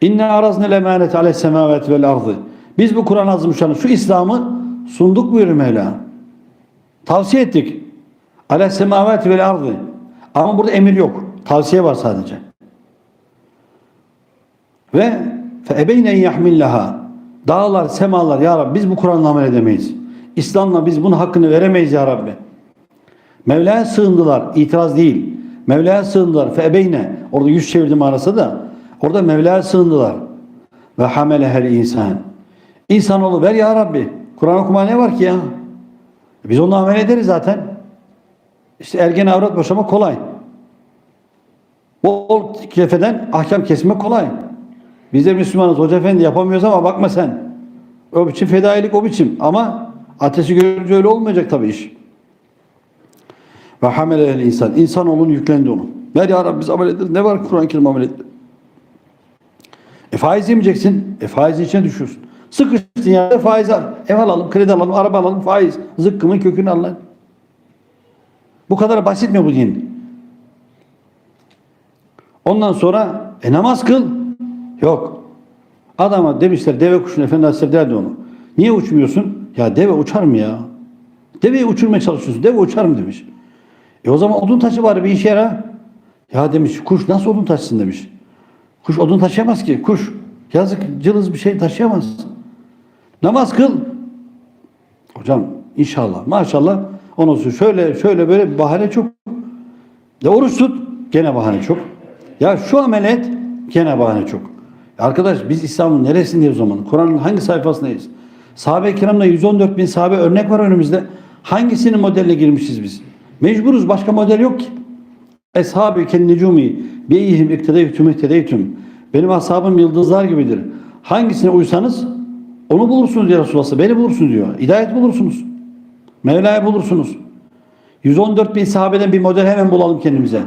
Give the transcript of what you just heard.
İnne araznel emanet ale semavati vel ardı. Biz bu Kur'an azmışanı şu İslam'ı sunduk buyuruyor Mevla. Tavsiye ettik. Ale semavati vel ardı. Ama burada emir yok. Tavsiye var sadece. Ve fe ebeyne yahmillaha. Dağlar, semalar ya Rabbi biz bu Kur'an'la amel edemeyiz. İslam'la biz bunun hakkını veremeyiz ya Rabbi. Mevla'ya sığındılar. itiraz değil. Mevla'ya sığındılar. Fe ebeyne. Orada yüz çevirdim arası da. Orada Mevla'ya sığındılar. Ve hamele her insan. İnsanoğlu ver ya Rabbi. Kur'an okuma ne var ki ya? Biz onunla amel ederiz zaten. İşte ergen avrat boşama kolay. Bol kefeden ahkam kesme kolay. Biz de Müslümanız. Hoca efendi yapamıyoruz ama bakma sen. O biçim fedailik o biçim. Ama ateşi görünce öyle olmayacak tabii iş. Ve hamele el insan. İnsanoğlunun yüklendi onu. Ver ya Rabbi biz amel ederiz. Ne var Kur'an-ı Kerim amel etti? E faiz yemeyeceksin. E faizin içine düşüyorsun. Sıkıştın ya faiz al. Ev alalım, kredi alalım, araba alalım, faiz. Zıkkımın kökünü al. Bu kadar basit mi bu din? Ondan sonra e namaz kıl. Yok. Adama demişler deve kuşun efendi hazretleri derdi onu. Niye uçmuyorsun? Ya deve uçar mı ya? Deveyi uçurmaya çalışıyorsun. Deve uçar mı demiş. E o zaman odun taşı var bir işe yarar. Ya demiş kuş nasıl odun taşısın demiş. Kuş odun taşıyamaz ki. Kuş yazık cılız bir şey taşıyamaz. Namaz kıl. Hocam inşallah maşallah ondan sonra şöyle şöyle böyle bir bahane çok. Ya oruç tut gene bahane çok. Ya şu amel et gene bahane çok. Arkadaş biz İslam'ın neresindeyiz o zaman? Kur'an'ın hangi sayfasındayız? Sahabe-i kiramda 114 bin sahabe örnek var önümüzde. Hangisinin modeline girmişiz biz? Mecburuz başka model yok ki. Eshab-ı kennecumi beyhim iktideytüm ihtideytüm. Benim ashabım yıldızlar gibidir. Hangisine uysanız onu bulursunuz ya Resulullah. Beni bulursunuz diyor. Hidayet bulursunuz. Mevla'yı bulursunuz. 114 bin sahabeden bir model hemen bulalım kendimize.